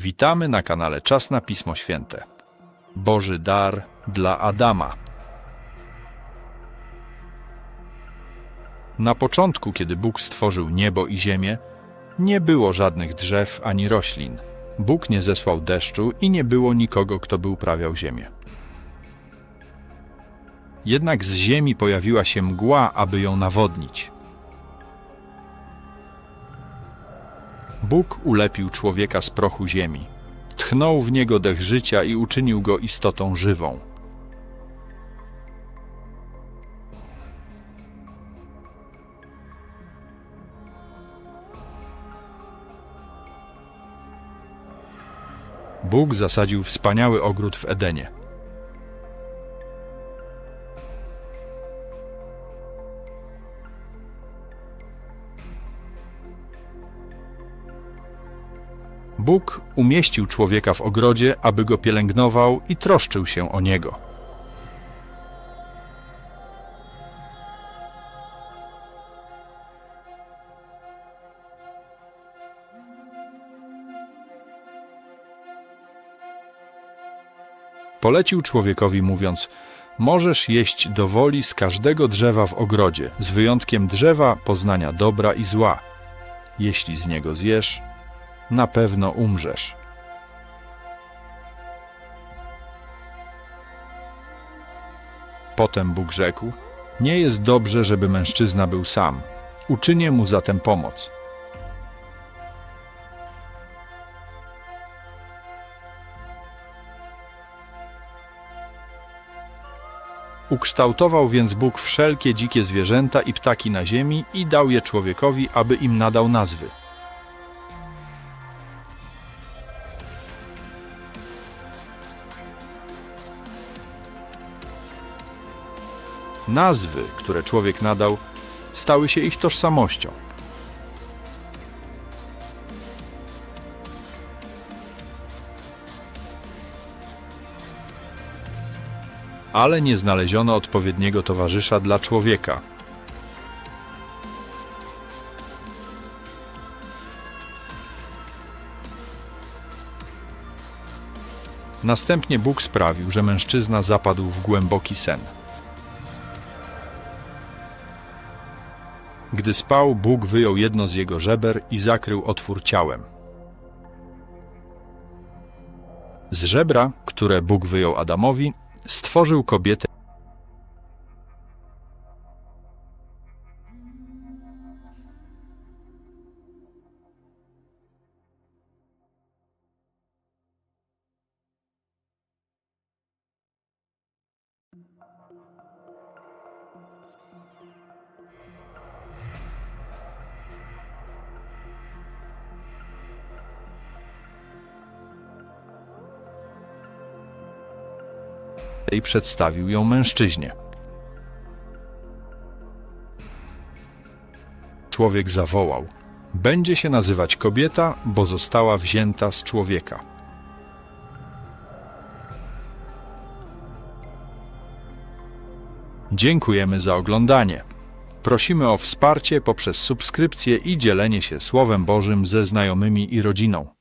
Witamy na kanale Czas na Pismo Święte. Boży dar dla Adama. Na początku, kiedy Bóg stworzył niebo i ziemię, nie było żadnych drzew ani roślin. Bóg nie zesłał deszczu i nie było nikogo, kto by uprawiał ziemię. Jednak z ziemi pojawiła się mgła, aby ją nawodnić. Bóg ulepił człowieka z prochu ziemi, tchnął w niego dech życia i uczynił go istotą żywą. Bóg zasadził wspaniały ogród w Edenie. Bóg umieścił człowieka w ogrodzie, aby go pielęgnował i troszczył się o niego. Polecił człowiekowi, mówiąc: Możesz jeść do woli z każdego drzewa w ogrodzie, z wyjątkiem drzewa poznania dobra i zła. Jeśli z niego zjesz, na pewno umrzesz. Potem Bóg rzekł: Nie jest dobrze, żeby mężczyzna był sam. Uczynię mu zatem pomoc. Ukształtował więc Bóg wszelkie dzikie zwierzęta i ptaki na ziemi i dał je człowiekowi, aby im nadał nazwy. Nazwy, które człowiek nadał, stały się ich tożsamością. Ale nie znaleziono odpowiedniego towarzysza dla człowieka. Następnie Bóg sprawił, że mężczyzna zapadł w głęboki sen. Gdy spał, Bóg wyjął jedno z jego żeber i zakrył otwór ciałem. Z żebra, które Bóg wyjął Adamowi, stworzył kobietę. I przedstawił ją mężczyźnie. Człowiek zawołał: Będzie się nazywać kobieta, bo została wzięta z człowieka. Dziękujemy za oglądanie. Prosimy o wsparcie poprzez subskrypcję i dzielenie się Słowem Bożym ze znajomymi i rodziną.